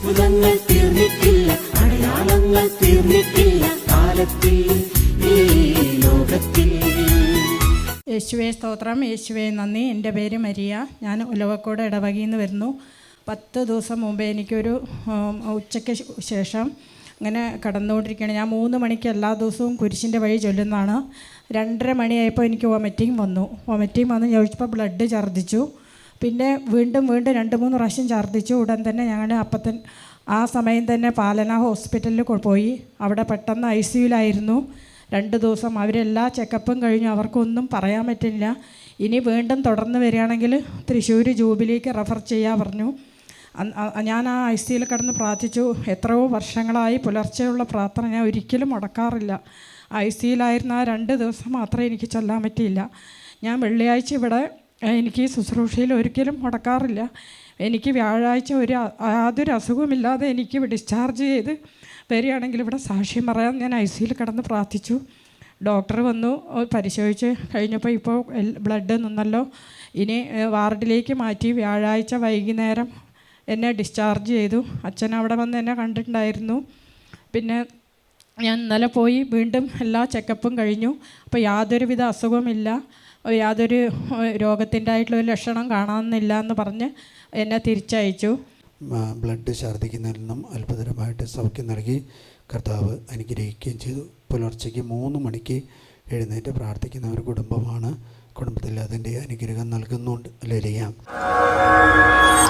അത്ഭുതങ്ങൾ തീർന്നിട്ടില്ല അടയാളങ്ങൾ തീർന്നിട്ടില്ല കാലത്തിൽ ഈ യേശുവെ സ്തോത്രം. യേശുവേ നന്ദി. എന്റെ പേര് മരിയ. ഞാൻ ഉലവക്കോട് ഇടവകയിൽ നിന്ന് വരുന്നു. പത്ത് ദിവസം മുമ്പേ എനിക്കൊരു ഉച്ചയ്ക്ക് ശേഷം അങ്ങനെ കടന്നുകൊണ്ടിരിക്കുകയാണ്. ഞാൻ മൂന്ന് മണിക്ക് എല്ലാ ദിവസവും കുരിശിന്റെ വഴി ചൊല്ലുന്നതാണ്. രണ്ടര മണിയായപ്പോൾ എനിക്ക് വൊമിറ്റിംഗ് വന്നു. വൊമിറ്റിംഗ് വന്ന്. ചോദിച്ചപ്പോൾ ബ്ലഡ് ഛർദ്ദിച്ചു. പിന്നെ വീണ്ടും വീണ്ടും രണ്ട് മൂന്ന് പ്രാവശ്യം ഛർദ്ദിച്ചു. ഉടൻ തന്നെ ഞങ്ങൾ അപ്പത്തൻ ആ സമയം തന്നെ പാലന ഹോസ്പിറ്റലിൽ പോയി. അവിടെ പെട്ടെന്ന് ഐ സിയുലായിരുന്നു രണ്ട് ദിവസം അവരെല്ലാ ചെക്കപ്പും കഴിഞ്ഞു. അവർക്കൊന്നും പറയാൻ പറ്റില്ല. ഇനി വീണ്ടും തുടർന്ന് വരികയാണെങ്കിൽ തൃശ്ശൂർ ജൂബിലിക്ക് റെഫർ ചെയ്യാൻ പറഞ്ഞു. ഞാൻ ആ ഐ സിയിൽ കിടന്ന് പ്രാർത്ഥിച്ചു. എത്രയോ വർഷങ്ങളായി പുലർച്ചെയുള്ള പ്രാർത്ഥന ഞാൻ ഒരിക്കലും മുടക്കാറില്ല. ഐ സിയിലായിരുന്ന ആ രണ്ട് ദിവസം മാത്രമേ എനിക്ക് ചൊല്ലാൻ പറ്റിയില്ല. ഞാൻ വെള്ളിയാഴ്ച ഇവിടെ എനിക്ക് ശുശ്രൂഷയിൽ ഒരിക്കലും മുടക്കാറില്ല. എനിക്ക് വ്യാഴാഴ്ച ഒരു യാതൊരു അസുഖമില്ലാതെ എനിക്ക് ഡിസ്ചാർജ് ചെയ്ത് വരികയാണെങ്കിൽ ഇവിടെ സാക്ഷ്യം പറയാൻ ഞാൻ ഐ സിയിൽ കിടന്ന് പ്രാർത്ഥിച്ചു. ഡോക്ടർ വന്നു പരിശോധിച്ച് കഴിഞ്ഞപ്പോൾ ഇപ്പോൾ ബ്ലഡ് നിന്നല്ലോ. ഇനി വാർഡിലേക്ക് മാറ്റി വ്യാഴാഴ്ച വൈകുന്നേരം എന്നെ ഡിസ്ചാർജ് ചെയ്തു. അച്ഛൻ അവിടെ വന്ന് എന്നെ കണ്ടിട്ടുണ്ടായിരുന്നു. പിന്നെ ഞാൻ ഇന്നലെ പോയി വീണ്ടും എല്ലാ ചെക്കപ്പും കഴിഞ്ഞു. അപ്പോൾ യാതൊരുവിധ അസുഖമില്ല യാതൊരു രോഗത്തിന്റെ ആയിട്ടുള്ള ഒരു ലക്ഷണം കാണാമെന്നില്ല എന്ന് പറഞ്ഞ് എന്നെ തിരിച്ചയച്ചു. ബ്ലഡ് ഛർദ്ദിക്കുന്നതിൽ നിന്നും അത്ഭുതകരമായിട്ട് സൗഖ്യം നൽകി. കർത്താവ് അനുഗ്രഹിക്കുകയും ചെയ്തു. പുലർച്ചയ്ക്ക് മൂന്ന് മണിക്ക് എഴുന്നേറ്റ് പ്രാർത്ഥിക്കുന്ന ഒരു കുടുംബമാണ്. കുടുംബത്തിൽ അതിന്റെ അനുഗ്രഹം നൽകുന്നുണ്ട്. ലലിയ ും